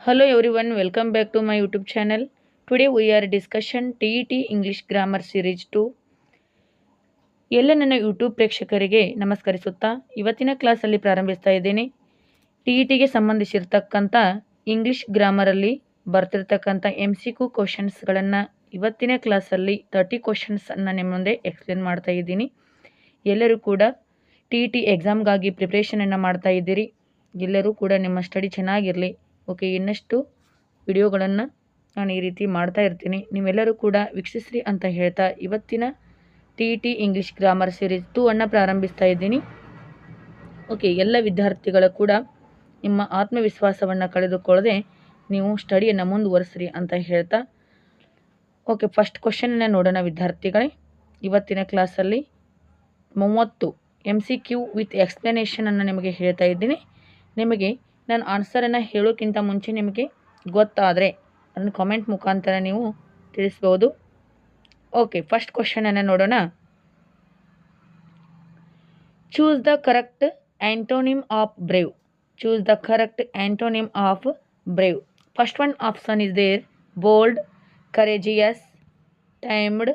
Hello everyone, welcome back to my YouTube channel. Today we are discussion TET English Grammar Series 2. ಎಲ್ಲ ನನ್ನ YouTube ಪ್ರೇಕ್ಷಕರಿಗೆ ನಮಸ್ಕರಿಸುತ್ತಾ ಇವತ್ತಿನ ಕ್ಲಾಸಲ್ಲಿ ಪ್ರಾರಂಭಿಸ್ತಾ ಇದ್ದೀನಿ ಟಿ ಇ ಟಿಗೆ ಸಂಬಂಧಿಸಿರ್ತಕ್ಕಂಥ ಇಂಗ್ಲಿಷ್ ಗ್ರಾಮರಲ್ಲಿ ಬರ್ತಿರ್ತಕ್ಕಂಥ ಎಂ ಸಿ ಕ್ಯೂ ಕ್ವಶನ್ಸ್ಗಳನ್ನು ಇವತ್ತಿನ ಕ್ಲಾಸಲ್ಲಿ ತರ್ಟಿ ಕ್ವಶನ್ಸನ್ನು ನಿಮ್ಮ ಮುಂದೆ ಎಕ್ಸ್ಪ್ಲೇನ್ ಮಾಡ್ತಾ ಇದ್ದೀನಿ ಎಲ್ಲರೂ ಕೂಡ ಟಿ ಇ ಟಿ ಎಕ್ಸಾಮ್ಗಾಗಿ ಪ್ರಿಪ್ರೇಷನನ್ನು ಮಾಡ್ತಾ ಇದ್ದೀರಿ ಎಲ್ಲರೂ ಕೂಡ ನಿಮ್ಮ ಸ್ಟಡಿ ಚೆನ್ನಾಗಿರಲಿ ಓಕೆ, ಇನ್ನಷ್ಟು ವಿಡಿಯೋಗಳನ್ನು ನಾನು ಈ ರೀತಿ ಮಾಡ್ತಾ ಇರ್ತೀನಿ. ನೀವೆಲ್ಲರೂ ಕೂಡ ವೀಕ್ಷಿಸ್ರಿ ಅಂತ ಹೇಳ್ತಾ ಇವತ್ತಿನ T T English grammar series two ಅನ್ನು ಪ್ರಾರಂಭಿಸ್ತಾ ಇದ್ದೀನಿ. ಓಕೆ, ಎಲ್ಲ ವಿದ್ಯಾರ್ಥಿಗಳು ಕೂಡ ನಿಮ್ಮ ಆತ್ಮವಿಶ್ವಾಸವನ್ನು ಕಳೆದುಕೊಳ್ಳದೆ ನೀವು ಸ್ಟಡಿಯನ್ನು ಮುಂದುವರಿಸ್ರಿ ಅಂತ ಹೇಳ್ತಾ. ಓಕೆ ಫಸ್ಟ್ ಕ್ವಶನನ್ನು ನೋಡೋಣ ವಿದ್ಯಾರ್ಥಿಗಳೇ. ಇವತ್ತಿನ ಕ್ಲಾಸಲ್ಲಿ ಮೂವತ್ತು ಎಂ ಸಿ ಕ್ಯೂ ವಿತ್ ಎಕ್ಸ್ಪ್ಲನೇಷನನ್ನು ನಿಮಗೆ ಹೇಳ್ತಾ ಇದ್ದೀನಿ. ನಿಮಗೆ ನಾನು ಆನ್ಸರನ್ನು ಹೇಳೋಕ್ಕಿಂತ ಮುಂಚೆ ನಿಮಗೆ ಗೊತ್ತಾದರೆ ನನ್ನ ಕಾಮೆಂಟ್ ಮುಖಾಂತರ ನೀವು ತಿಳಿಸ್ಬೋದು. ಓಕೆ ಫಸ್ಟ್ ಕ್ವಶನನ್ನು ನೋಡೋಣ. Choose the correct antonym of brave choose the correct antonym of brave first one option is there bold courageous timid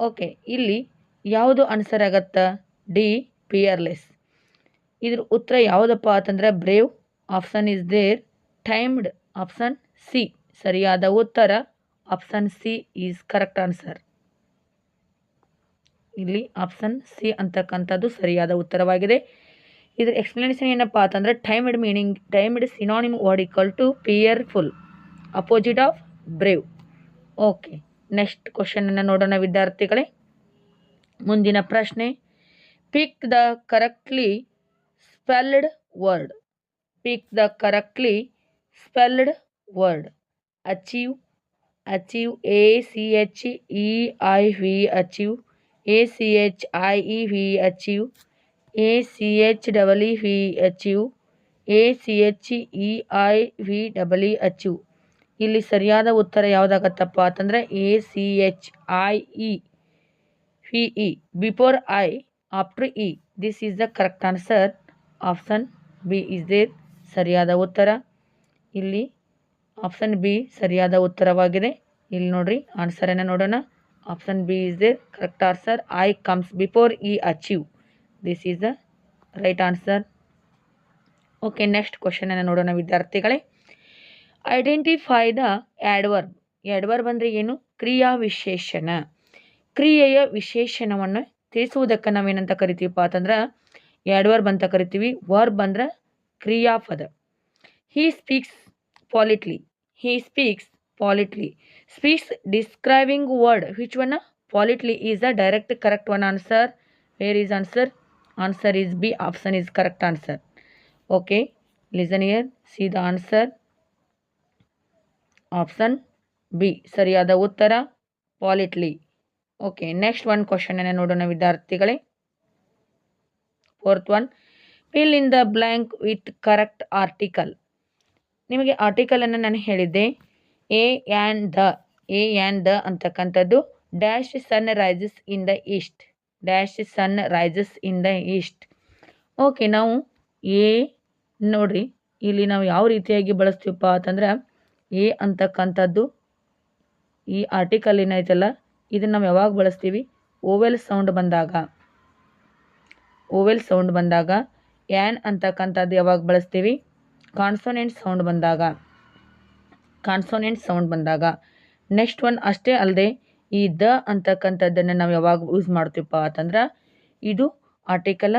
okay ಇಲ್ಲಿ ಯಾವುದು ಆನ್ಸರ್ ಆಗತ್ತಾ? ಡಿ ಪಿಯರ್ಲೆಸ್ ಇದ್ರ ಉತ್ತರ ಯಾವುದಪ್ಪ ಅಂತಂದ್ರೆ brave option is there timid option C ಸರಿಯಾದ ಉತ್ತರ option C is correct answer ಇಲ್ಲಿ ಆಪ್ಷನ್ ಸಿ ಅಂತಕ್ಕಂಥದ್ದು ಸರಿಯಾದ ಉತ್ತರವಾಗಿದೆ. ಇದ್ರ ಎಕ್ಸ್ಪ್ಲನೇಷನ್ ಏನಪ್ಪ ಅಂತಂದ್ರೆ timid meaning timid synonym word equal to fearful opposite of brave okay next ಕ್ವಶನನ್ನು ನೋಡೋಣ ವಿದ್ಯಾರ್ಥಿಗಳೇ. ಮುಂದಿನ ಪ್ರಶ್ನೆ pick the correctly spelled word pick the correctly spelled word achieve achieve A C H E I V achieve A C H I E V achieve A C H double E V achieve A C H E I V double E achieve ಇಲ್ಲಿ ಸರಿಯಾದ ಉತ್ತರ ಯಾವುದಾಗತ್ತಪ್ಪ ಅಂತಂದರೆ A C H I E V E before I after E this is the correct answer option B is there ಸರಿಯಾದ ಉತ್ತರ. ಇಲ್ಲಿ option B ಸರಿಯಾದ ಉತ್ತರವಾಗಿದೆ. ಇಲ್ಲಿ ನೋಡ್ರಿ ಆನ್ಸರನ್ನು ನೋಡೋಣ. Option B is there correct answer I comes before E achieve this is the right answer okay next ಕ್ವಶನನ್ನು ನೋಡೋಣ ವಿದ್ಯಾರ್ಥಿಗಳೇ. ಐಡೆಂಟಿಫೈ ದ ಆ್ಯಡ್ವರ್ಬ್ ಆ್ಯಡ್ವರ್ಬ್ ಅಂದರೆ ಏನು? ಕ್ರಿಯಾ ವಿಶೇಷಣ. ಕ್ರಿಯೆಯ ವಿಶೇಷಣವನ್ನು ತಿಳಿಸುವುದಕ್ಕೆ ನಾವೇನಂತ ಕರಿತೀವಪ್ಪ ಅಂತಂದ್ರೆ ಆ್ಯಡ್ವರ್ಬ್ ಅಂತ ಕರಿತೀವಿ. ವರ್ಬ್ ಅಂದ್ರೆ ಕ್ರಿಯಾಪದ he speaks politely he speaks politely speaks describing word which one politely is a direct correct one answer where is answer answer is B option is correct answer okay listen here see the answer option B ಸರಿಯಾದ ಉತ್ತರ. Politely okay next one ಕ್ವಶನನ್ನು ನೋಡೋಣ ವಿದ್ಯಾರ್ಥಿಗಳೇ. Fourth one. Fill in the blank with correct article. ನಿಮಗೆ ಆರ್ಟಿಕಲನ್ನು ನಾನು ಹೇಳಿದ್ದೆ. A and the, a and the ಅಂತಕ್ಕಂಥದ್ದು. Dash sun rises in the east. Dash sun rises in the east. Okay, ನಾವು a, ನೋಡ್ರಿ, ಇಲ್ಲಿ ನಾವು ಯಾವ ರೀತಿಯಾಗಿ ಬಳಸ್ತೀವಪ್ಪ ಅಂತಂದ್ರೆ, ಎ ಅಂತಕ್ಕಂಥದ್ದು, ಈ ಆರ್ಟಿಕಲ್ ಏನೈತಲ್ಲ ಇದನ್ನು ನಾವು ಯಾವಾಗ ಬಳಸ್ತೀವಿ? ಓವೆಲ್ ಸೌಂಡ್ ಬಂದಾಗ. ಓವೆಲ್ ಸೌಂಡ್ ಬಂದಾಗ ಆ್ಯನ್ ಅಂತಕ್ಕಂಥದ್ದು ಯಾವಾಗ ಬಳಸ್ತೀವಿ? ಕಾನ್ಸೋನೆಂಟ್ ಸೌಂಡ್ ಬಂದಾಗ, ಕಾನ್ಸೋನೆಂಟ್ ಸೌಂಡ್ ಬಂದಾಗ. ನೆಕ್ಸ್ಟ್ ಒನ್ ಅಷ್ಟೇ ಅಲ್ಲದೆ ಈ ದ ಅಂತಕ್ಕಂಥದ್ದನ್ನು ನಾವು ಯಾವಾಗ ಯೂಸ್ ಮಾಡ್ತೀವಪ್ಪ ಅಂತಂದ್ರೆ, ಇದು ಆರ್ಟಿಕಲ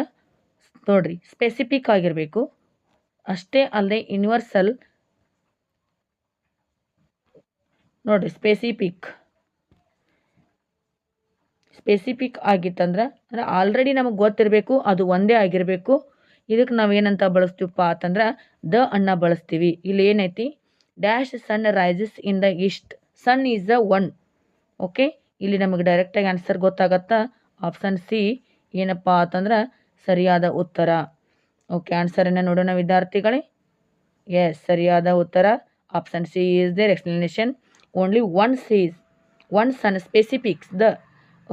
ನೋಡ್ರಿ ಸ್ಪೆಸಿಫಿಕ್ ಆಗಿರಬೇಕು. ಅಷ್ಟೇ ಅಲ್ಲದೆ ಯೂನಿವರ್ಸಲ್ ನೋಡ್ರಿ ಸ್ಪೆಸಿಫಿಕ್ ಸ್ಪೆಸಿಫಿಕ್ ಆಗಿತ್ತಂದ್ರೆ, ಅಂದ್ರೆ ಆಲ್ರೆಡಿ ನಮಗೆ ಗೊತ್ತಿರಬೇಕು, ಅದು ಒಂದೇ ಆಗಿರಬೇಕು. ಇದಕ್ಕೆ ನಾವು ಏನಂತ ಬಳಸ್ತೀವಪ್ಪ ಅಂತಂದ್ರೆ, ದ ಅನ್ನ ಬಳಸ್ತೀವಿ. ಇಲ್ಲಿ ಏನೈತಿ? Dash sun rises in the east sun is the one okay ಇಲ್ಲಿ ನಮಗೆ ಡೈರೆಕ್ಟಾಗಿ ಆನ್ಸರ್ ಗೊತ್ತಾಗತ್ತಾ. ಆಪ್ಷನ್ ಸಿ ಏನಪ್ಪ ಅಂತಂದ್ರೆ, ಸರಿಯಾದ ಉತ್ತರ. ಓಕೆ ಆನ್ಸರನ್ನು ನೋಡೋಣ ವಿದ್ಯಾರ್ಥಿಗಳೇ. ಎಸ್ ಸರಿಯಾದ ಉತ್ತರ. Option C is there explanation only one sees one sun specifics the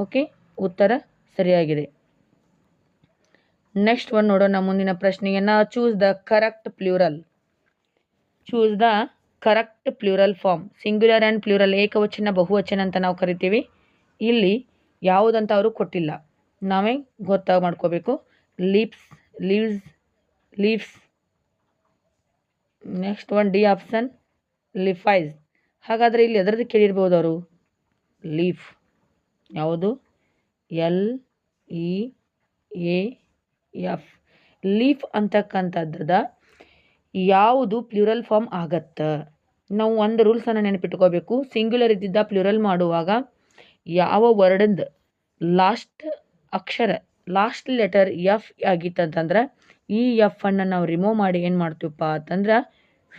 okay? ಉತ್ತರ ಸರಿಯಾಗಿದೆ. ನೆಕ್ಸ್ಟ್ ಒನ್ ನೋಡೋಣ ಮುಂದಿನ ಪ್ರಶ್ನೆಯನ್ನು. Choose the correct plural choose the correct plural form singular and plural ಏಕವಚನ, ಬಹುವಚನ ಅಂತ ನಾವು ಕರಿತೀವಿ. ಇಲ್ಲಿ ಯಾವುದಂತ ಅವರು ಕೊಟ್ಟಿಲ್ಲ. ನಾವೇ ಗೊತ್ತಾಗ ಮಾಡ್ಕೋಬೇಕು. Leaps leaves leaves next one D option ಲಿಫೈಸ್ ಹಾಗಾದರೆ ಇಲ್ಲಿ ಎದರದ್ದು ಕೇಳಿರ್ಬೋದು ಅವರು. ಲೀಫ್ ಯಾವುದು? L, E, A, F. Leaf ಅಂತಕ್ಕಂಥದ್ದದ ಯಾವುದು ಪ್ಲೂರಲ್ ಫಾರ್ಮ್ ಆಗತ್ತೆ? ನಾವು ಒಂದು ರೂಲ್ಸನ್ನು ನೆನಪಿಟ್ಕೋಬೇಕು. ಸಿಂಗ್ಯುಲರ್ ಇದ್ದಿದ್ದ ಪ್ಲೂರಲ್ ಮಾಡುವಾಗ ಯಾವ ವರ್ಡಿಂದ ಲಾಸ್ಟ್ ಅಕ್ಷರ, ಲಾಸ್ಟ್ ಲೆಟರ್ ಎಫ್ ಆಗಿತ್ತಂತಂದ್ರೆ ಈ ಎಫ್ ಅನ್ನು ನಾವು ರಿಮೂವ್ ಮಾಡಿ ಏನು ಮಾಡ್ತೀವಪ್ಪ ಅಂತಂದ್ರೆ,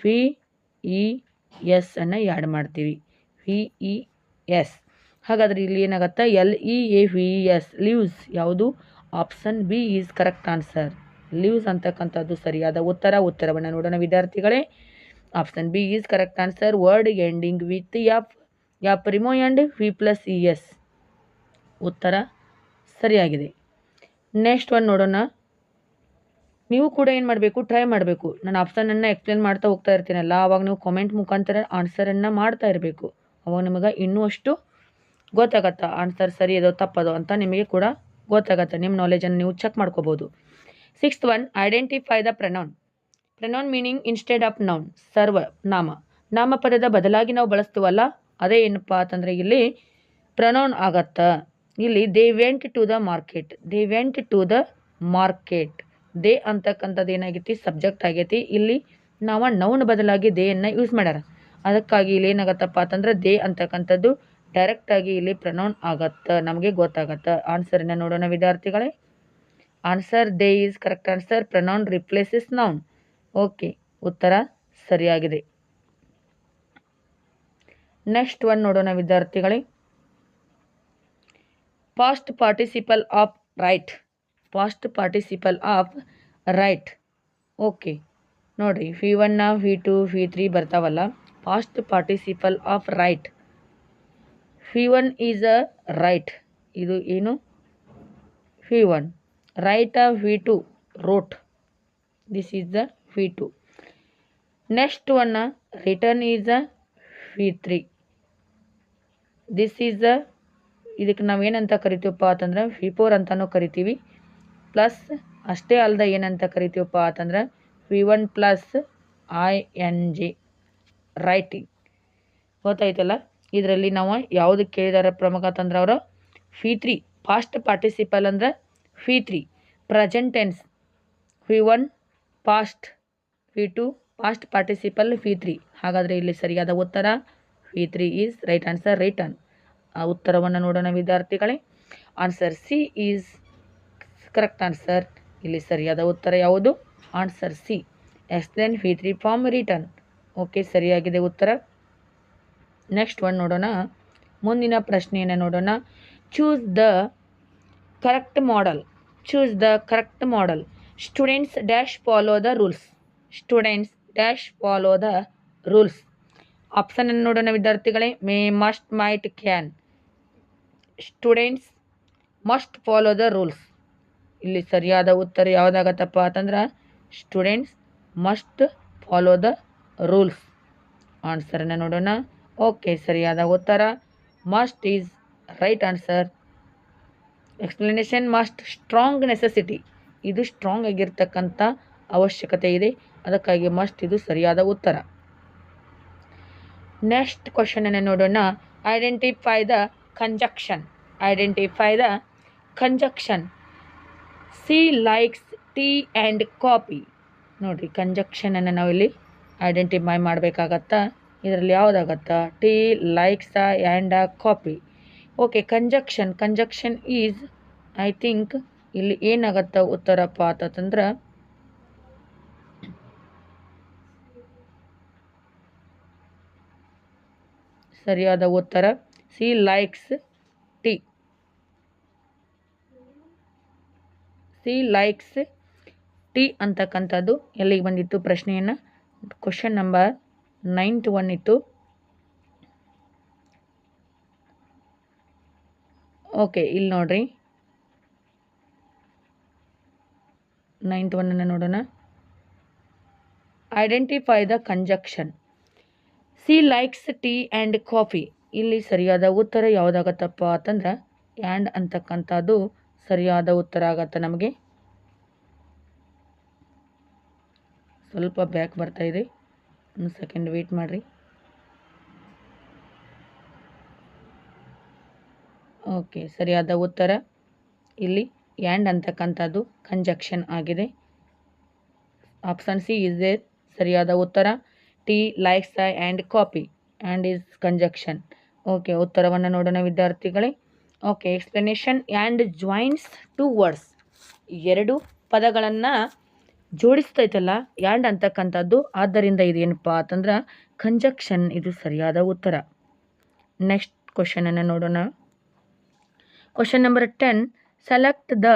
ಫಿ, ಇ, ಎಸ್ ಅನ್ನು ಆ್ಯಡ್ ಮಾಡ್ತೀವಿ. V E, S. ಹಾಗಾದ್ರೆ ಇಲ್ಲಿ ಏನಾಗತ್ತೆ? L E A V S leaves ಯಾವುದು? Option B is correct answer leaves ಅಂತಕ್ಕಂಥದ್ದು ಸರಿಯಾದ ಉತ್ತರ. ಉತ್ತರವನ್ನು ನೋಡೋಣ ವಿದ್ಯಾರ್ಥಿಗಳೇ. Option B is correct answer word ending with app app remove and V plus E S ಉತ್ತರ ಸರಿಯಾಗಿದೆ. ನೆಕ್ಸ್ಟ್ ಒನ್ ನೋಡೋಣ. ನೀವು ಕೂಡ ಏನು ಮಾಡಬೇಕು? ಟ್ರೈ ಮಾಡಬೇಕು. ನಾನು ಆಪ್ಷನನ್ನು ಎಕ್ಸ್ಪ್ಲೇನ್ ಮಾಡ್ತಾ ಹೋಗ್ತಾ ಇರ್ತೀನಲ್ಲ ಆವಾಗ ನೀವು ಕಾಮೆಂಟ್ ಮುಖಾಂತರ ಆನ್ಸರನ್ನು ಮಾಡ್ತಾ ಇರಬೇಕು. ಅವಾಗ ನಿಮಗೆ ಇನ್ನೂ ಅಷ್ಟು ಗೊತ್ತಾಗತ್ತೆ? ಆನ್ಸರ್ ಸರಿ ಇದೋ ತಪ್ಪದೋ ಅಂತ ನಿಮಗೆ ಕೂಡ ಗೊತ್ತಾಗತ್ತೆ. ನಿಮ್ಮ ನಾಲೆಜನ್ನು ನೀವು ಚೆಕ್ ಮಾಡ್ಕೋಬೋದು. Sixth one identify the pronoun pronoun meaning instead of noun ಸರ್ವ, ನಾಮ. ನಾಮಪದದ ಬದಲಾಗಿ ನಾವು ಬಳಸ್ತೀವಲ್ಲ, ಅದೇ ಏನಪ್ಪ ಅಂತಂದರೆ ಇಲ್ಲಿ ಪ್ರನೌನ್ ಆಗತ್ತ. ಇಲ್ಲಿ they went to the market they went to the market they ಅಂತಕ್ಕಂಥದ್ದು ಏನಾಗೈತಿ? ಸಬ್ಜೆಕ್ಟ್ ಆಗೈತಿ. ಇಲ್ಲಿ ನಾವು ನೌನ್ ಬದಲಾಗಿ ದೇಯನ್ನು ಯೂಸ್ ಮಾಡ್ಯಾರ. ಅದಕ್ಕಾಗಿ ಇಲ್ಲಿ ಏನಾಗತ್ತಪ್ಪ ಅಂತಂದ್ರೆ ದೇ ಅಂತಕ್ಕಂಥದ್ದು ಡೈರೆಕ್ಟಾಗಿ ಇಲ್ಲಿ ಪ್ರನೌನ್ ಆಗತ್ತೆ, ನಮಗೆ ಗೊತ್ತಾಗತ್ತೆ. ಆನ್ಸರನ್ನ ನೋಡೋಣ ವಿದ್ಯಾರ್ಥಿಗಳೇ. Answer they is correct answer pronoun replaces noun okay ಉತ್ತರ ಸರಿಯಾಗಿದೆ. ನೆಕ್ಸ್ಟ್ ಒನ್ ನೋಡೋಣ ವಿದ್ಯಾರ್ಥಿಗಳೇ. Past participle of write past participle of write okay ನೋಡಿರಿ ವಿ ಒನ್ನ ವಿ ಟು ವಿ ತ್ರೀ ಬರ್ತಾವಲ್ಲ. Past participle of write V one is a write ಇದು ಏನು? V one write ಆ V two wrote this is the V two next ಒನ್ನ written is a V three this is the ಇದಕ್ಕೆ ನಾವೇನಂತ ಕರಿತೀವಪ್ಪ ಅಂತಂದ್ರೆ V four ಅಂತಲೂ ಕರಿತೀವಿ. Plus ಅಷ್ಟೇ ಅಲ್ಲದೆ ಏನಂತ ಕರಿತೀವಪ್ಪ ಅಂತಂದ್ರೆ V one plus I N G writing ಗೊತ್ತಾಯ್ತಲ್ಲ? ಇದರಲ್ಲಿ ನಾವು ಯಾವುದಕ್ಕೆ ಕೇಳಿದಾರೆ ಪ್ರಮುಖ ಅಂತಂದ್ರೆ ಅವರು ಫಿ ತ್ರೀ ಪಾಸ್ಟ್ ಪಾರ್ಟಿಸಿಪಲ್ ಅಂದ್ರೆ V three present tense V one past V two past participle V three ಹಾಗಾದರೆ ಇಲ್ಲಿ ಸರಿಯಾದ ಉತ್ತರ V three is right answer written ಆ ಉತ್ತರವನ್ನು ನೋಡೋಣ ವಿದ್ಯಾರ್ಥಿಗಳೇ. Answer C is correct answer ಇಲ್ಲಿ ಸರಿಯಾದ ಉತ್ತರ ಯಾವುದು? Answer C is then V three form written okay ಸರಿಯಾಗಿದೆ ಉತ್ತರ. ನೆಕ್ಸ್ಟ್ ಒನ್ ನೋಡೋಣ. ಮುಂದಿನ ಪ್ರಶ್ನೆಯನ್ನು ನೋಡೋಣ. Choose the correct modal choose the correct modal students dash follow the rules students dash follow the rules option ಅನ್ನು ನೋಡೋಣ ವಿದ್ಯಾರ್ಥಿಗಳೇ. May must might can students must follow the rules ಇಲ್ಲಿ ಸರಿಯಾದ ಉತ್ತರ ಯಾವುದಾಗತ್ತಪ್ಪ ಅಂತಂದ್ರೆ students must follow the rules ಆನ್ಸರನ್ನು ನೋಡೋಣ. Okay ಸರಿಯಾದ ಉತ್ತರ must is right answer explanation must strong necessity ಇದು ಸ್ಟ್ರಾಂಗ್ ಆಗಿರ್ತಕ್ಕಂಥ ಅವಶ್ಯಕತೆ ಇದೆ. ಅದಕ್ಕಾಗಿ ಮಸ್ಟ್ ಇದು ಸರಿಯಾದ ಉತ್ತರ. ನೆಕ್ಸ್ಟ್ ಕ್ವಶನನ್ನು ನೋಡೋಣ. Identify the conjunction identify the conjunction she likes tea and coffee ನೋಡಿರಿ ಕಂಜಕ್ಷನನ್ನು ನಾವಿಲ್ಲಿ ಐಡೆಂಟಿಫೈ ಮಾಡಬೇಕಾಗತ್ತಾ? ಇದರಲ್ಲಿ ಯಾವುದಾಗತ್ತಾ? Tea likes and coffee okay conjunction conjunction is I think ಇಲ್ಲಿ ಏನಾಗತ್ತ ಉತ್ತರಪ್ಪ ಅಂತಂದ್ರೆ, ಸರಿಯಾದ ಉತ್ತರ. She likes tea she likes tea ಅಂತಕ್ಕಂಥದ್ದು ಎಲ್ಲಿಗೆ ಬಂದಿತ್ತು ಪ್ರಶ್ನೆಯನ್ನು? ಕ್ವಶನ್ ನಂಬರ್ ನೈನ್ತ್ ಒನ್ ಇತ್ತು. ಓಕೆ, ಇಲ್ಲಿ ನೋಡ್ರಿ. ನೈನ್ತ್ ಒನ್ನನ್ನು ನೋಡೋಣ. Identify the conjunction she likes tea and coffee ಇಲ್ಲಿ ಸರಿಯಾದ ಉತ್ತರ ಯಾವುದಾಗತ್ತಪ್ಪ ಅಂತಂದ್ರೆ ಆ್ಯಂಡ್ ಅಂತಕ್ಕಂಥದ್ದು ಸರಿಯಾದ ಉತ್ತರ ಆಗತ್ತೆ ನಮಗೆ. ಸ್ವಲ್ಪ ಬ್ಯಾಕ್ ಬರ್ತಾಯಿದೆ ಒಂದು ಸೆಕೆಂಡ್ ವೇಟ್ ಮಾಡಿರಿ. ಓಕೆ ಸರಿಯಾದ ಉತ್ತರ. ಇಲ್ಲಿ ಆ್ಯಂಡ್ ಅಂತಕ್ಕಂಥದ್ದು ಕಂಜಕ್ಷನ್ ಆಗಿದೆ. ಆಪ್ಷನ್ ಸಿ ಇಸ್ ಎ ಸರಿಯಾದ ಉತ್ತರ. Tea likes and coffee and is conjunction okay ಉತ್ತರವನ್ನು ನೋಡೋಣ ವಿದ್ಯಾರ್ಥಿಗಳೇ. Okay explanation and joints two words ಎರಡು ಪದಗಳನ್ನು ಜೋಡಿಸ್ತೈತಲ್ಲ, ಯಾಂಡ್ ಅಂತಕ್ಕಂಥದ್ದು. ಆದ್ದರಿಂದ ಇದೇನಪ್ಪ ಅಂತಂದ್ರೆ ಕಂಜಕ್ಷನ್ ಇದು ಸರಿಯಾದ ಉತ್ತರ. ನೆಕ್ಸ್ಟ್ ಕ್ವಶನನ್ನು ನೋಡೋಣ. Question number ten select the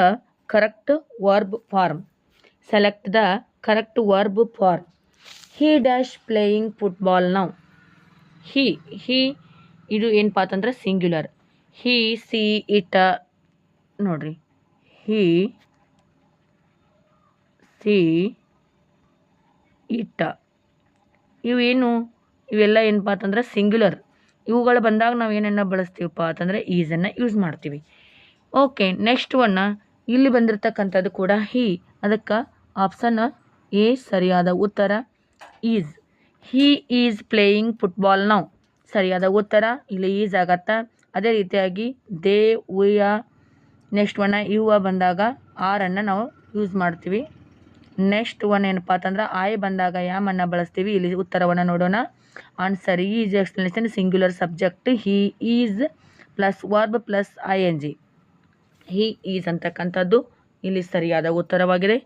correct verb form select the correct verb form he dash playing football ನಾವು ಹಿ ಹಿ ಇದು ಏನಪ್ಪ ಅಂತಂದ್ರೆ ಸಿಂಗ್ಯುಲರ್ ಹಿ ಸಿ ಇಟ ನೋಡ್ರಿ. ಹಿ ಸಿ ಇಟ್ಟ. ಇವೇನು? ಇವೆಲ್ಲ ಏನಪ್ಪ ಅಂತಂದ್ರೆ ಸಿಂಗ್ಯುಲರ್ ಇವುಗಳು ಬಂದಾಗ ನಾವು ಏನನ್ನು ಬಳಸ್ತೀವಪ್ಪ ಅಂತಂದರೆ ಈಸನ್ನು ಯೂಸ್ ಮಾಡ್ತೀವಿ. ಓಕೆ ನೆಕ್ಸ್ಟ್ ಒನ್ನ ಇಲ್ಲಿ ಬಂದಿರತಕ್ಕಂಥದ್ದು ಕೂಡ ಹಿ. ಅದಕ್ಕೆ ಆಪ್ಷನ್ ಎ ಸರಿಯಾದ ಉತ್ತರ is. He is playing football ನಾವು ಸರಿಯಾದ ಉತ್ತರ, ಇಲ್ಲಿ ಈಸ್ ಆಗತ್ತ. ಅದೇ ರೀತಿಯಾಗಿ ದೇ, ಉಯ. ನೆಕ್ಸ್ಟ್ ಒನ್ನ ಇವ ಬಂದಾಗ ಆರನ್ನು ನಾವು ಯೂಸ್ ಮಾಡ್ತೀವಿ. ನೆಕ್ಸ್ಟ್ ಒನ್ ಏನಪ್ಪ ಅಂತಂದ್ರೆ, ಆಯ್ ಬಂದಾಗ ಯಾಮನ್ನು ಬಳಸ್ತೀವಿ? ಇಲ್ಲಿ ಉತ್ತರವನ್ನು ನೋಡೋಣ. Answer is explanation singular subject he is plus verb plus I N G he is ಅಂತಕ್ಕಂಥದ್ದು ಇಲ್ಲಿ ಸರಿಯಾದ ಉತ್ತರವಾಗಿದೆ.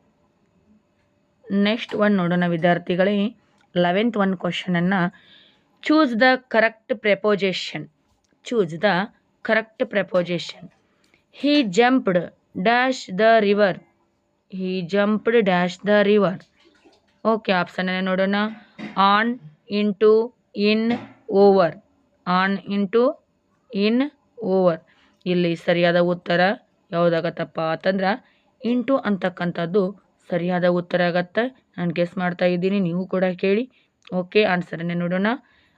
ನೆಕ್ಸ್ಟ್ ಒನ್ ನೋಡೋಣ ವಿದ್ಯಾರ್ಥಿಗಳೇ. Eleventh one ಕ್ವಶನನ್ನು choose the correct preposition choose the correct preposition he jumped dash the river he jumped dash the river okay ಆಪ್ಷನನ್ನು ನೋಡೋಣ. On into in over on into in over ಇಲ್ಲಿ ಸರಿಯಾದ ಉತ್ತರ ಯಾವುದಾಗತ್ತಪ್ಪ ಅಂತಂದ್ರೆ into ಅಂತಕ್ಕಂಥದ್ದು ಸರಿಯಾದ ಉತ್ತರ ಆಗತ್ತೆ. ನಾನು ಗೆಸ್ ಮಾಡ್ತಾ ಇದ್ದೀನಿ, ನೀವು ಕೂಡ ಕೇಳಿ. ಓಕೆ ಆನ್ಸರನ್ನೇ ನೋಡೋಣ.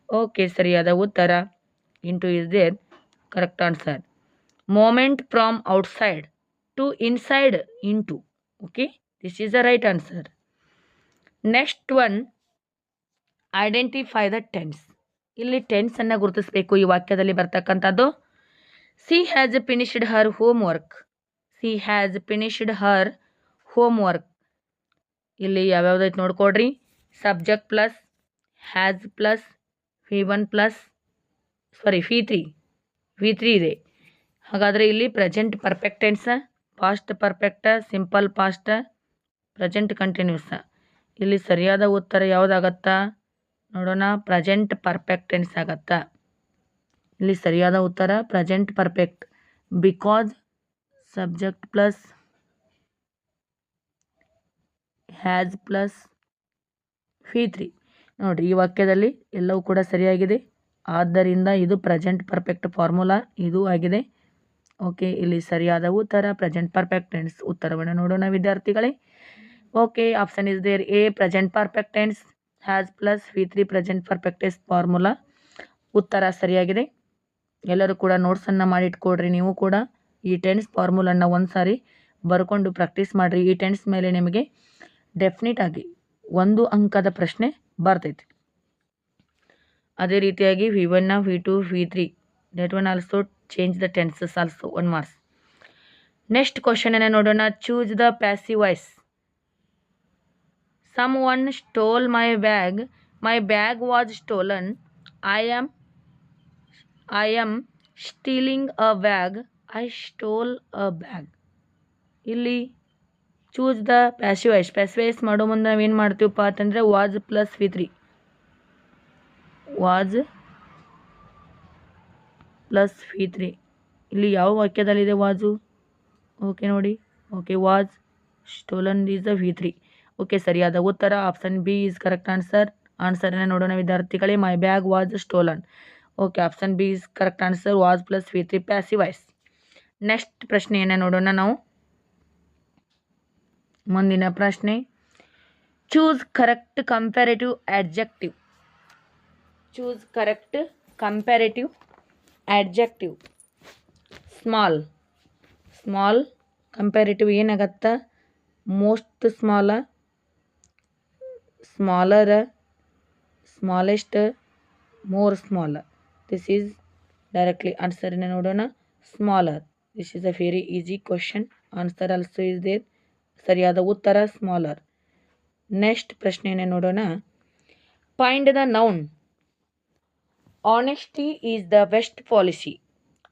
ಓಕೆ ಸರಿಯಾದ ಉತ್ತರ. Into is there correct answer movement from outside to inside into okay this is the right answer next one identify the tense ಇಲ್ಲಿ ಟೆನ್ಸನ್ನು ಗುರುತಿಸಬೇಕು ಈ ವಾಕ್ಯದಲ್ಲಿ ಬರ್ತಕ್ಕಂಥದ್ದು. She has finished her homework she has finished her homework ಇಲ್ಲಿ ಯಾವ್ಯಾವ್ದೈತೆ ನೋಡ್ಕೊಡ್ರಿ. Subject plus has plus V one plus sorry V three V three ಇದೆ. ಹಾಗಾದರೆ ಇಲ್ಲಿ present perfect tense past perfect simple past present continuous ಇಲ್ಲಿ ಸರಿಯಾದ ಉತ್ತರ ಯಾವುದಾಗತ್ತಾ? ನೋಡೋಣ ಪ್ರೆಸೆಂಟ್ ಪರ್ಫೆಕ್ಟ್ ಟೆನ್ಸ್ ಆಗತ್ತಾ ಇಲ್ಲಿ ಸರಿಯಾದ ಉತ್ತರ present perfect because subject plus has plus V three ನೋಡಿರಿ, ಈ ವಾಕ್ಯದಲ್ಲಿ ಎಲ್ಲವೂ ಕೂಡ ಸರಿಯಾಗಿದೆ. ಆದ್ದರಿಂದ ಇದು ಪ್ರೆಸೆಂಟ್ ಪರ್ಫೆಕ್ಟ್ ಫಾರ್ಮುಲಾ ಇದು ಆಗಿದೆ. ಓಕೆ ಇಲ್ಲಿ ಸರಿಯಾದ ಉತ್ತರ ಪ್ರೆಸೆಂಟ್ ಪರ್ಫೆಕ್ಟ್ ಟೆನ್ಸ್ ಉತ್ತರವನ್ನು ನೋಡೋಣ ವಿದ್ಯಾರ್ಥಿಗಳೇ. Okay option is there a present perfect tense has plus V three present perfect tense formula ಉತ್ತರ ಸರಿಯಾಗಿದೆ. ಎಲ್ಲರೂ ಕೂಡ ನೋಟ್ಸನ್ನು ಮಾಡಿಟ್ಕೊಡ್ರಿ, ನೀವು ಕೂಡ ಈ ಟೆನ್ಸ್ ಫಾರ್ಮುಲನ್ನು ಒಂದು ಸಾರಿ ಬರ್ಕೊಂಡು ಪ್ರಾಕ್ಟೀಸ್ ಮಾಡಿರಿ. ಈ ಟೆನ್ಸ್ ಮೇಲೆ ನಿಮಗೆ ಡೆಫಿನೆಟ್ ಆಗಿ ಒಂದು ಅಂಕದ ಪ್ರಶ್ನೆ ಬರ್ತೈತಿ. ಅದೇ ರೀತಿಯಾಗಿ V ಒನ್ನ V two V three that one also change the tenses also one marks next ಕ್ವಶನನ್ನು ನೋಡೋಣ choose the passive voice someone stole my bag my bag was stolen I am I am stealing a bag I stole a bag ಇಲ್ಲಿ choose the passivise passivise ಮಾಡೋ ಮುಂದೆ ನಾವೇನು ಮಾಡ್ತೀವಪ್ಪ ಅಂತಂದರೆ was plus V three was plus V three ಇಲ್ಲಿ ಯಾವ ವಾಕ್ಯದಲ್ಲಿದೆ was? Okay ನೋಡಿ. Okay was. Stolen is the V three okay ಸರಿಯಾದ ಉತ್ತರ option B is correct answer ಆನ್ಸರನ್ನು ನೋಡೋಣ ವಿದ್ಯಾರ್ಥಿಗಳೇ. My bag was stolen okay option B is correct answer was plus V three passivise next ಪ್ರಶ್ನೆಯನ್ನು ನೋಡೋಣ ನಾವು. ಮುಂದಿನ ಪ್ರಶ್ನೆ. Choose correct comparative adjective. Choose correct comparative adjective. Small small comparative ಏನಾಗತ್ತೆ? Most small smaller smallest more small this is directly ಆನ್ಸರ್ನ ನೋಡೋಣ. Smaller this is a very easy question answer also is there ಸರಿಯಾದ ಉತ್ತರ smaller next ಪ್ರಶ್ನೆಯನ್ನು ನೋಡೋಣ. Find the noun honesty is the best policy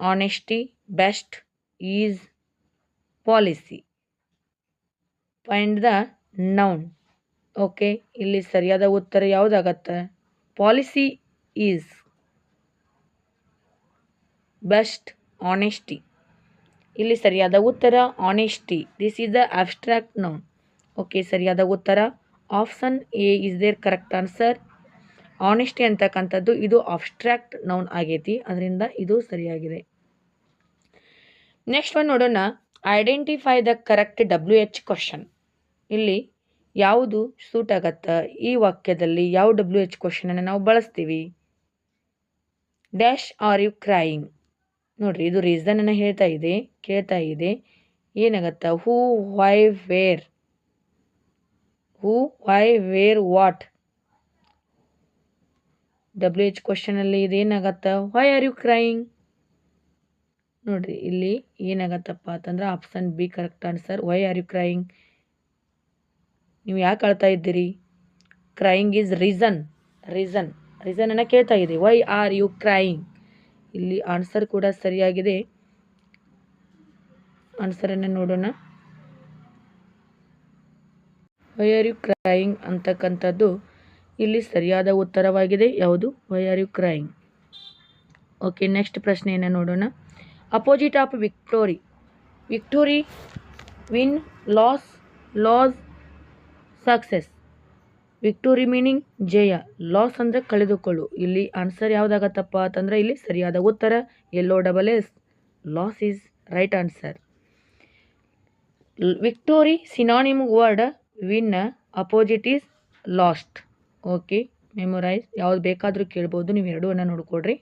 honesty best is policy find the noun okay ಇಲ್ಲಿ ಸರಿಯಾದ ಉತ್ತರ ಯಾವುದಾಗತ್ತೆ? Policy is best honesty ಇಲ್ಲಿ ಸರಿಯಾದ ಉತ್ತರ honesty this is the abstract noun okay ಸರಿಯಾದ ಉತ್ತರ. Option A is there correct answer honesty ಅಂತಕ್ಕಂಥದ್ದು ಇದು ಅಬ್ಸ್ಟ್ರಾಕ್ಟ್ ನೌನ್ ಆಗೈತಿ. ಅದರಿಂದ ಇದು ಸರಿಯಾಗಿದೆ. ನೆಕ್ಸ್ಟ್ ಒನ್ ನೋಡೋಣ. Identify the correct W H question ಇಲ್ಲಿ ಯಾವುದು ಸೂಟ್ ಆಗತ್ತಾ? ಈ ವಾಕ್ಯದಲ್ಲಿ ಯಾವ ಡಬ್ಲ್ಯೂ ಎಚ್ ಕ್ವಶನನ್ನು ನಾವು ಬಳಸ್ತೀವಿ? ಡ್ಯಾಶ್ ಆರ್ ಯು ಕ್ರೈಯಿಂಗ್ ನೋಡ್ರಿ, ಇದು ರೀಸನನ್ನು ಹೇಳ್ತಾ ಇದೆ, ಕೇಳ್ತಾ ಇದೆ. ಏನಾಗತ್ತಾ? Who why where who why where what W H ಕ್ವಶನಲ್ಲಿ ಇದೇನಾಗತ್ತ ವೈ ಆರ್ ಯು ಕ್ರೈಯಿಂಗ್ ನೋಡಿರಿ, ಇಲ್ಲಿ ಏನಾಗತ್ತಪ್ಪ ಅಂತಂದ್ರೆ option B correct answer why are you crying ನೀವು ಯಾಕೆ ಅಳ್ತಾ ಇದ್ದೀರಿ? ಕ್ರೈಯಿಂಗ್ ಈಸ್ ರೀಸನ್ ರೀಸನ್ ರೀಸನನ್ನು ಕೇಳ್ತಾ ಇದೆ ವೈ ಆರ್ ಯು ಕ್ರೈಯಿಂಗ್ ಇಲ್ಲಿ ಆನ್ಸರ್ ಕೂಡ ಸರಿಯಾಗಿದೆ. ಆನ್ಸರನ್ನು ನೋಡೋಣ. ವೈ ಆರ್ ಯು ಕ್ರೈಯಿಂಗ್ ಅಂತಕ್ಕಂಥದ್ದು ಇಲ್ಲಿ ಸರಿಯಾದ ಉತ್ತರವಾಗಿದೆ. ಯಾವುದು? Why are you crying okay next ಪ್ರಶ್ನೆಯನ್ನು ನೋಡೋಣ. Opposite of victory victory win loss loss success victory meaning Jaya loss ಅಂದರೆ ಕಳೆದುಕೊಳ್ಳು. ಇಲ್ಲಿ ಆನ್ಸರ್ ಯಾವುದಾಗತ್ತಪ್ಪ ಅಂತಂದರೆ ಇಲ್ಲಿ ಸರಿಯಾದ ಉತ್ತರ L O double S loss is right answer victory synonym word win opposite is lost okay memorise ಯಾವ್ದು ಬೇಕಾದರೂ ಕೇಳ್ಬೋದು ನೀವು ಎರಡೂ ನೋಡ್ಕೊಡ್ರಿ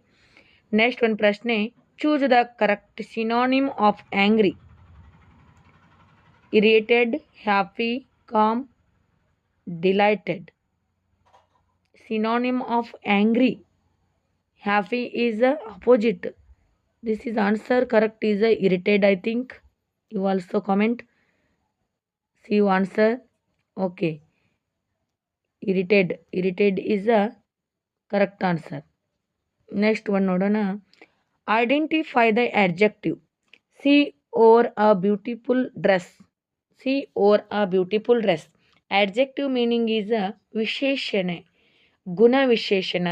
ನೆಕ್ಸ್ಟ್ ಒಂದು ಪ್ರಶ್ನೆ choose the correct synonym of angry irritated happy calm delighted synonym of angry happy is the opposite this is answer correct is a irritated i think you also comment see you answer okay irritated irritated is a correct answer next ಒಂದು ನೋಡೋಣ. Identify the adjective she wore a beautiful dress she wore a beautiful dress adjective meaning is a ವಿಶೇಷಣೆ. ಗುಣ ವಿಶೇಷಣ.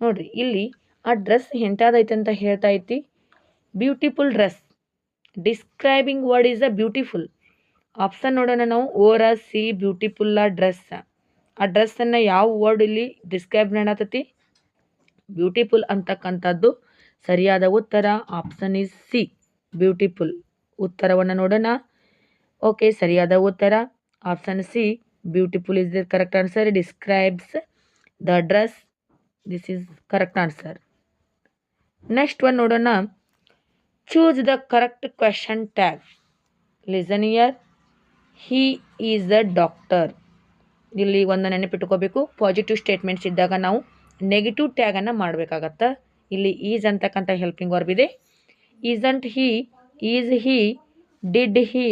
ನೋಡ್ರಿ, ಇಲ್ಲಿ ಆ dress ಎಂಥದೈತೆ ಅಂತ ಹೇಳ್ತಾ ಐತಿ beautiful dress describing word is a beautiful option ನೋಡೋಣ ನಾವು. ಓರ್ ಅ ಸಿ ಬ್ಯೂಟಿಫುಲ್ ಆ ಡ್ರೆಸ್ಸ ಆ ಡ್ರೆಸ್ಸನ್ನು ಯಾವ ವರ್ಡ್ ಇಲ್ಲಿ ಡಿಸ್ಕ್ರೈಬ್ ಮಾಡತತಿ ಬ್ಯೂಟಿಫುಲ್ ಅಂತಕ್ಕಂಥದ್ದು ಸರಿಯಾದ ಉತ್ತರ ಆಪ್ಷನ್ ಇಸ್ ಸಿ ಬ್ಯೂಟಿಫುಲ್ ಉತ್ತರವನ್ನು ನೋಡೋಣ. ಓಕೆ ಸರಿಯಾದ ಉತ್ತರ. Option C beautiful is the correct answer describes the dress this is correct answer next one ನೋಡೋಣ. Choose the correct question tag listen here he is the doctor ಇಲ್ಲಿ ಒಂದು ನೆನಪಿಟ್ಕೋಬೇಕು. Positive statements ಇದ್ದಾಗ ನಾವು negative ಟ್ಯಾಗನ್ನು ಮಾಡಬೇಕಾಗತ್ತೆ. ಇಲ್ಲಿ is ಅಂತಕ್ಕಂಥ helping verb ಇದೆ. Isn't he is he did he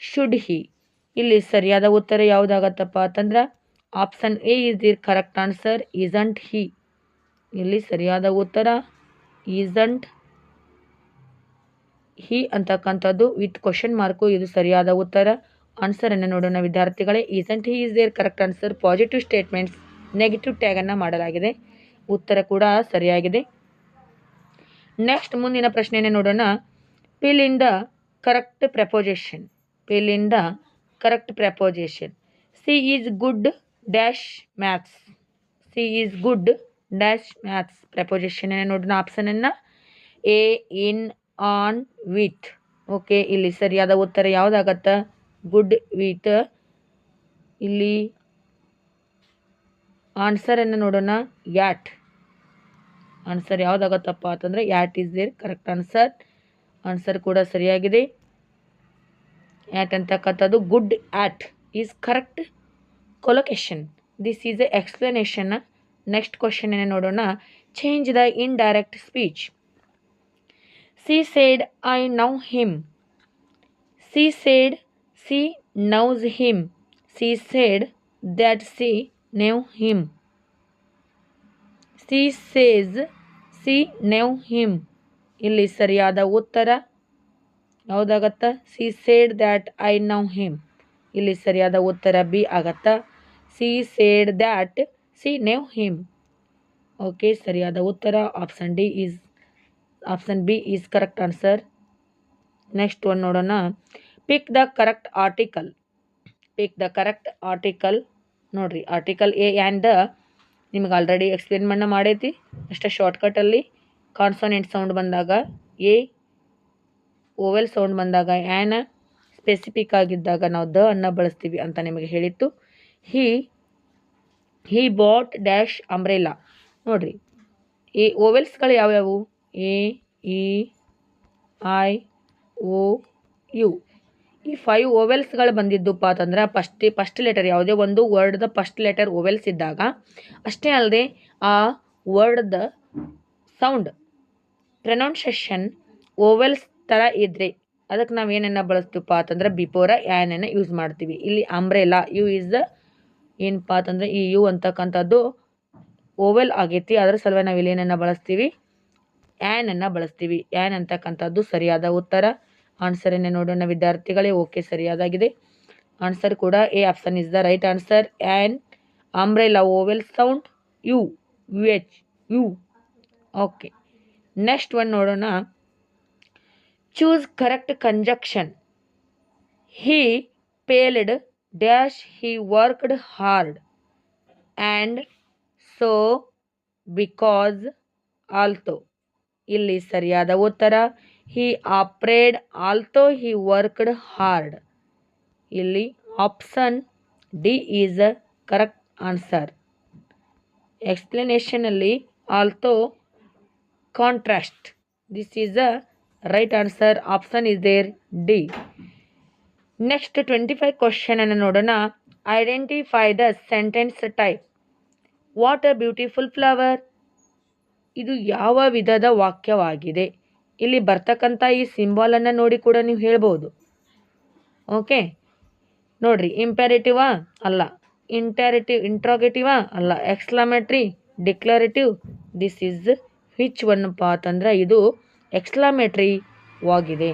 should he ಇಲ್ಲಿ ಸರಿಯಾದ ಉತ್ತರ ಯಾವುದಾಗತ್ತಪ್ಪ ಅಂತಂದ್ರೆ option A is the correct answer isn't he ಇಲ್ಲಿ ಸರಿಯಾದ ಉತ್ತರ ಈಸಂಟ್ ಹಿ ಅಂತಕ್ಕಂಥದ್ದು ವಿತ್ ಕ್ವಶನ್ ಮಾರ್ಕು ಇದು ಸರಿಯಾದ ಉತ್ತರ. ಆನ್ಸರನ್ನು ನೋಡೋಣ ವಿದ್ಯಾರ್ಥಿಗಳೇ. Isn't he is there correct answer positive statements negative ಟ್ಯಾಗನ್ನು ಮಾಡಲಾಗಿದೆ. ಉತ್ತರ ಕೂಡ ಸರಿಯಾಗಿದೆ. ನೆಕ್ಸ್ಟ್ ಮುಂದಿನ ಪ್ರಶ್ನೆಯನ್ನು ನೋಡೋಣ. Fill in the correct preposition fill in the correct preposition she is good dash maths she is good dash maths preposition ನೋಡೋಣ ಆಪ್ಷನನ್ನು A in on with okay ಇಲ್ಲಿ ಸರಿಯಾದ ಉತ್ತರ ಯಾವುದಾಗತ್ತ? Good wheat. ಇಲ್ಲಿ ಆನ್ಸರನ್ನು ನೋಡೋಣ. ಯಾಟ್ ಆನ್ಸರ್ ಯಾವುದಾಗತ್ತಪ್ಪ ಅಂತಂದರೆ at is there correct answer answer ಕೂಡ ಸರಿಯಾಗಿದೆ. ಯಾಟ್ ಅಂತಕ್ಕಂಥದ್ದು good at is correct collocation this is a explanation next ಏನೇ ನೋಡೋಣ. Change the indirect speech she said I know him she said she knows him she said that she knew him she says she knew him ಇಲ್ಲಿ ಸರಿಯಾದ ಉತ್ತರ ಯಾವುದಾಗತ್ತ? She said that I know him ಇಲ್ಲಿ ಸರಿಯಾದ ಉತ್ತರ B ಆಗತ್ತಾ. She said that she knew him okay ಸರಿಯಾದ ಉತ್ತರ. Option D is option B is correct answer next one ನೋಡೋಣ. Pick the correct article pick the correct article ನೋಡ್ರಿ article A and the ನಿಮ್ಗೆ already explain ಮಣ್ಣ ಮಾಡೈತಿ. ಅಷ್ಟೇ ಶಾರ್ಟ್ಕಟಲ್ಲಿ consonant sound ಬಂದಾಗ ಎ ಓವೆಲ್ ಸೌಂಡ್ ಬಂದಾಗ ಆ್ಯನ ಸ್ಪೆಸಿಫಿಕ್ ಆಗಿದ್ದಾಗ ನಾವು ದ ಅನ್ನ ಬಳಸ್ತೀವಿ ಅಂತ ನಿಮಗೆ ಹೇಳಿತ್ತು. He he bought dash umbrella ನೋಡ್ರಿ, ಈ ಓವೆಲ್ಸ್ಗಳು ಯಾವ್ಯಾವು? A E I O U ಈ ಫೈವ್ ಓವೆಲ್ಸ್ಗಳು ಬಂದಿದ್ದುಪ್ಪ ಅಂತಂದ್ರೆ ಫಸ್ಟ್ ಫಸ್ಟ್ ಲೆಟರ್ ಯಾವುದೇ ಒಂದು ವರ್ಡ್ದ ಫಸ್ಟ್ ಲೆಟರ್ ಓವೆಲ್ಸ್ ಇದ್ದಾಗ, ಅಷ್ಟೇ ಅಲ್ಲದೆ ಆ ವರ್ಡ್ದ ಸೌಂಡ್ ಪ್ರೊನೌನ್ಸೇಷನ್ ಓವೆಲ್ಸ್ ಥರ ಇದ್ರೆ, ಅದಕ್ಕೆ ನಾವು ಏನನ್ನ ಬಳಸ್ತೀವಪ್ಪ ಅಂತಂದ್ರೆ ಬಿಫೋರ ಆ್ಯನನ್ನು ಯೂಸ್ ಮಾಡ್ತೀವಿ. ಇಲ್ಲಿ ಅಂಬ್ರೆಲಾ ಯು ಈಸ್ ದ ಏನಪ್ಪ ಅಂತಂದ್ರೆ, ಈ ಯು ಅಂತಕ್ಕಂಥದ್ದು ಓವೆಲ್ ಆಗೈತಿ. ಅದರ ಸಲುವಾಗಿ ನಾವು ಇಲ್ಲಿ ಏನನ್ನು ಬಳಸ್ತೀವಿ? ಆ್ಯನನ್ನು ಬಳಸ್ತೀವಿ. ಆ್ಯನ್ ಅಂತಕ್ಕಂಥದ್ದು ಸರಿಯಾದ ಉತ್ತರ. ಆನ್ಸರನ್ನು ನೋಡೋಣ, ವಿದ್ಯಾರ್ಥಿಗಳೇ ಓಕೆ ಸರಿಯಾದಾಗಿದೆ ಆನ್ಸರ್ ಕೂಡ A option is the right answer an umbrella vowel sound U U H U okay next one ನೋಡೋಣ. Choose correct conjunction he failed dash he worked hard and so because although ಇಲ್ಲಿ ಸರಿಯಾದ ಉತ್ತರ. He afraid although he worked hard ಇಲ್ಲಿ option D is a correct answer ಎಕ್ಸ್ಪ್ಲನೇಷನಲ್ಲಿ although contrast this is a right answer option is there D next twenty five ಕ್ವಶನನ್ನು ನೋಡೋಣ. Identify the sentence type what a beautiful flower ಇದು ಯಾವ ವಿಧದ ವಾಕ್ಯವಾಗಿದೆ? ಇಲ್ಲಿ ಬರ್ತಕ್ಕಂಥ ಈ ಸಿಂಬಾಲನ್ನು ನೋಡಿ ಕೂಡ ನೀವು ಹೇಳ್ಬೋದು. ಓಕೆ ನೋಡಿರಿ ಇಂಪ್ಯಾರಿಟಿವಾ ಅಲ್ಲ. ಇಂಟ್ಯಾರಿಟಿವ್ ಇಂಟ್ರಾಗೇಟಿವಾ ಅಲ್ಲ. ಎಕ್ಸ್ಲಾಮೆಟ್ರಿ declarative this is which path ಅಂತಂದ್ರೆ ಇದು ಎಕ್ಸ್ಲಾಮೆಟ್ರಿ ವಾಗಿದೆ.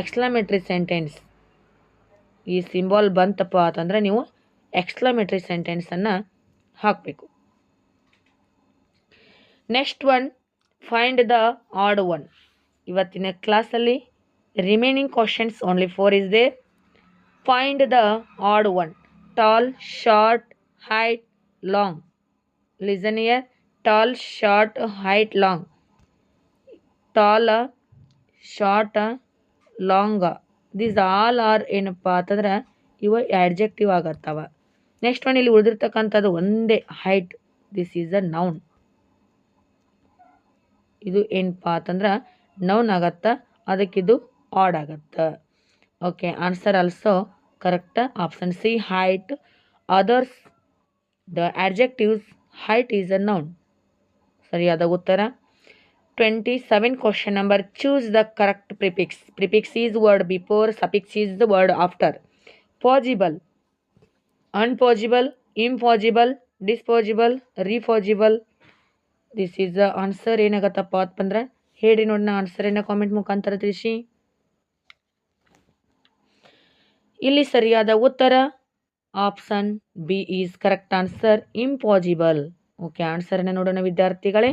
ಎಕ್ಸ್ಲಾಮೆಟ್ರಿ ಸೆಂಟೆನ್ಸ್ ಈ ಸಿಂಬಾಲ್ ಬಂತಪ್ಪ ಅಂತಂದ್ರೆ ನೀವು ಎಕ್ಸ್ಲಾಮೆಟ್ರಿ ಸೆಂಟೆನ್ಸನ್ನು ಹಾಕಬೇಕು. Next one find the odd one ಇವತ್ತಿನ ಕ್ಲಾಸಲ್ಲಿ remaining questions only four is they find the odd one tall short height long listen ear tall short height long tall short long these all are ಏನಪ್ಪ ಅಂತಂದ್ರೆ ಇವ ಆಡ್ಜೆಕ್ಟಿವ್ ಆಗತ್ತವ. Next one ಇಲ್ಲಿ ಉಳಿದಿರ್ತಕ್ಕಂಥದ್ದು ಒಂದೇ height this is a noun ಇದು ಏನಪ್ಪ ಅಂತಂದ್ರೆ noun ಆಗತ್ತ ಅದಕ್ಕಿದು ಆಡ್ ಆಗತ್ತ. Okay answer also correct option C height others the adjectives height is a noun ಸರಿಯಾದ ಉತ್ತರ? Twenty seven question number choose the correct prefix prefix is word before suffix is the word after possible unpossible impossible dispossible repossible this is the answer ಏನಾಗತ್ತಪ್ಪ ಅಂತಂದ್ರೆ ಹೇಳಿ ನೋಡಿ ನಾ ಆನ್ಸರನ್ನು comment ಮುಖಾಂತರ ತಿಳಿಸಿ. ಇಲ್ಲಿ ಸರಿಯಾದ ಉತ್ತರ option B is correct answer impossible okay ಆನ್ಸರನ್ನು ನೋಡೋಣ ವಿದ್ಯಾರ್ಥಿಗಳೇ,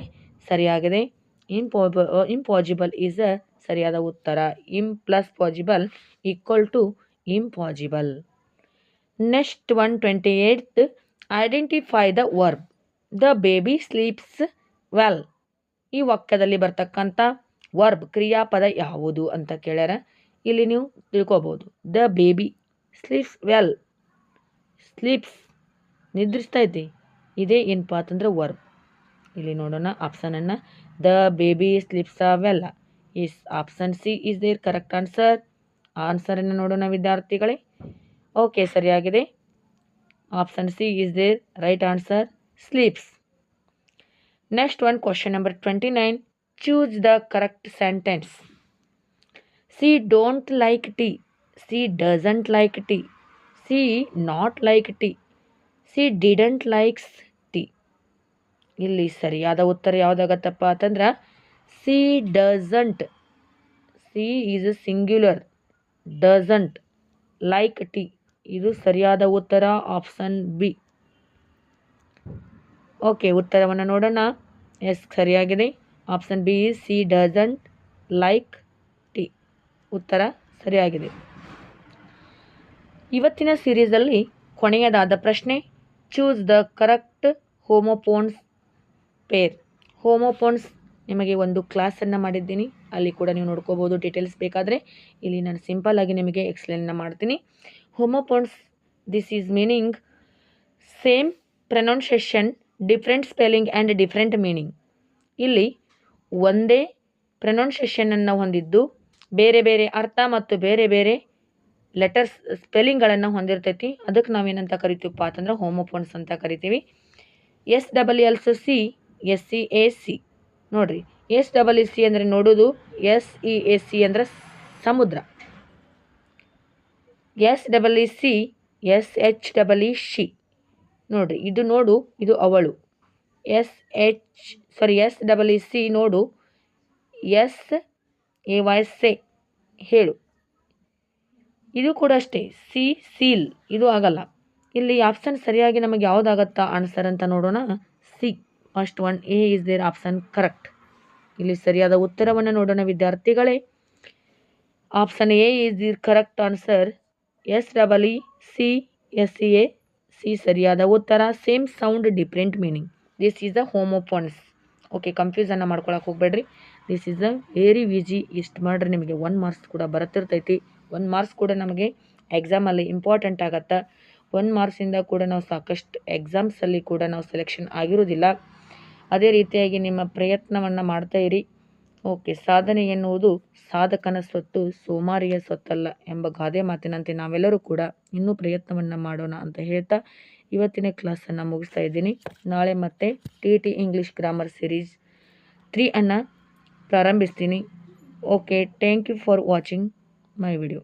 ಸರಿಯಾಗಿದೆ. ಇಂಪಾಬ ಇಂಪಾಸಿಬಲ್ ಈಸ್ ಅ ಸರಿಯಾದ ಉತ್ತರ. Im plus possible equal to impossible next one twenty eight identify the verb the baby sleeps well ಈ ವಾಕ್ಯದಲ್ಲಿ ಬರ್ತಕ್ಕಂಥ ವರ್ಬ್ ಕ್ರಿಯಾಪದ ಯಾವುದು ಅಂತ ಕೇಳ್ಯಾರ. ಇಲ್ಲಿ ನೀವು ತಿಳ್ಕೊಬೋದು. The baby sleeps well. Sleeps ನಿದ್ರಿಸ್ತೈತಿ ಇದೇ ಏನಪ್ಪ ಅಂತಂದ್ರೆ ವರ್ಬ್. ಇಲ್ಲಿ ನೋಡೋಣ ಆಪ್ಷನನ್ನು the baby sleeps well. Is option C is there correct answer ಆನ್ಸರನ್ನು ನೋಡೋಣ ವಿದ್ಯಾರ್ಥಿಗಳೇ. ಓಕೆ ಸರಿಯಾಗಿದೆ. Option C is there right answer sleeps next one question number twenty nine choose the correct sentence she don't like tea she doesn't like tea she not like tea she didn't likes tea ಇಲ್ಲಿ ಸರಿಯಾದ ಉತ್ತರ ಯಾವುದಾಗತ್ತಪ್ಪ ಅಂತಂದ್ರೆ she doesn't she is a singular doesn't like tea ಇದು ಸರಿಯಾದ ಉತ್ತರ option B okay ಉತ್ತರವನ್ನು ನೋಡೋಣ. ಎಸ್ ಸರಿಯಾಗಿದೆ. Option B is she doesn't like tea ಉತ್ತರ ಸರಿಯಾಗಿದೆ. ಇವತ್ತಿನ ಸೀರೀಸಲ್ಲಿ ಕೊನೆಯದಾದ ಪ್ರಶ್ನೆ choose the correct homophones pair homophones ನಿಮಗೆ ಒಂದು ಕ್ಲಾಸನ್ನು ಮಾಡಿದ್ದೀನಿ. ಅಲ್ಲಿ ಕೂಡ ನೀವು ನೋಡ್ಕೋಬೋದು ಡೀಟೇಲ್ಸ್ ಬೇಕಾದರೆ. ಇಲ್ಲಿ ನಾನು ಸಿಂಪಲ್ ಆಗಿ ನಿಮಗೆ ಎಕ್ಸ್ಪ್ಲೇನ್ನ ಮಾಡ್ತೀನಿ. Homophones this is meaning same pronunciation different spelling and different meaning ಇಲ್ಲಿ ಒಂದೇ ಪ್ರೊನೌನ್ಸಿಯೇಷನನ್ನು ಹೊಂದಿದ್ದು, ಬೇರೆ ಬೇರೆ ಅರ್ಥ ಮತ್ತು ಬೇರೆ ಬೇರೆ ಲೆಟರ್ಸ್ ಸ್ಪೆಲ್ಲಿಂಗ್ಗಳನ್ನು ಹೊಂದಿರ್ತೈತಿ. ಅದಕ್ಕೆ ನಾವೇನಂತ ಕರಿತೀವಪ್ಪ ಅಂತಂದ್ರೆ ಹೋಮೋಫೋನ್ಸ್ ಅಂತ ಕರಿತೀವಿ. S double else see S see A see ನೋಡಿರಿ ಎಸ್ ಡಬಲ್ ಇ ಸಿ ಅಂದರೆ ನೋಡೋದು ಎಸ್ ಇ ಎ ಸಿ ಅಂದರೆ ಸಮುದ್ರ. S double E see S H double E she ನೋಡ್ರಿ, ಇದು ನೋಡು, ಇದು ಅವಳು. S H sorry S double E see ನೋಡು. ಎಸ್ ಎ ವೈ ಸೆ ಹೇಳು. ಇದು ಕೂಡ ಅಷ್ಟೇ ಸಿ ಸೀಲ್ ಇದು ಆಗಲ್ಲ. ಇಲ್ಲಿ ಆಪ್ಷನ್ ಸರಿಯಾಗಿ ನಮಗೆ ಯಾವುದಾಗತ್ತಾ ಆನ್ಸರ್ ಅಂತ ನೋಡೋಣ. See first one A is there option correct ಇಲ್ಲಿ ಸರಿಯಾದ ಉತ್ತರವನ್ನು ನೋಡೋಣ ವಿದ್ಯಾರ್ಥಿಗಳೇ. Option A is the correct answer S double E see S see A see ಸರಿಯಾದ ಉತ್ತರ same sound different meaning this is a homophones okay ಕನ್ಫ್ಯೂಸನ್ನು ಮಾಡ್ಕೊಳಕ್ಕೆ ಹೋಗ್ಬೇಡ್ರಿ. This is a very easy ಇಷ್ಟು ಮಾಡ್ರಿ ನಿಮಗೆ. ಒನ್ ಮಾರ್ಕ್ಸ್ ಕೂಡ ಬರುತ್ತಿರ್ತೈತಿ. ಒನ್ ಮಾರ್ಕ್ಸ್ ಕೂಡ ನಮಗೆ ಎಕ್ಸಾಮಲ್ಲಿ ಇಂಪಾರ್ಟೆಂಟ್ ಆಗತ್ತೆ. ಒನ್ ಮಾರ್ಕ್ಸಿಂದ ಕೂಡ ನಾವು ಸಾಕಷ್ಟು ಎಕ್ಸಾಮ್ಸಲ್ಲಿ ಕೂಡ ನಾವು ಸೆಲೆಕ್ಷನ್ ಆಗಿರೋದಿಲ್ಲ. ಅದೇ ರೀತಿಯಾಗಿ ನಿಮ್ಮ ಪ್ರಯತ್ನವನ್ನು ಮಾಡ್ತಾ ಇರಿ. ಓಕೆ, ಸಾಧನೆ ಎನ್ನುವುದು ಸಾಧಕನ ಸ್ವತ್ತು, ಸೋಮಾರಿಯ ಸ್ವತ್ತಲ್ಲ ಎಂಬ ಗಾದೆ ಮಾತಿನಂತೆ ನಾವೆಲ್ಲರೂ ಕೂಡ ಇನ್ನೂ ಪ್ರಯತ್ನವನ್ನು ಮಾಡೋಣ ಅಂತ ಹೇಳ್ತಾ ಇವತ್ತಿನ ಕ್ಲಾಸನ್ನು ಮುಗಿಸ್ತಾ ಇದ್ದೀನಿ. ನಾಳೆ ಮತ್ತೆ T T English grammar series three ಅನ್ನು ಪ್ರಾರಂಭಿಸ್ತೀನಿ. Okay thank you for watching my video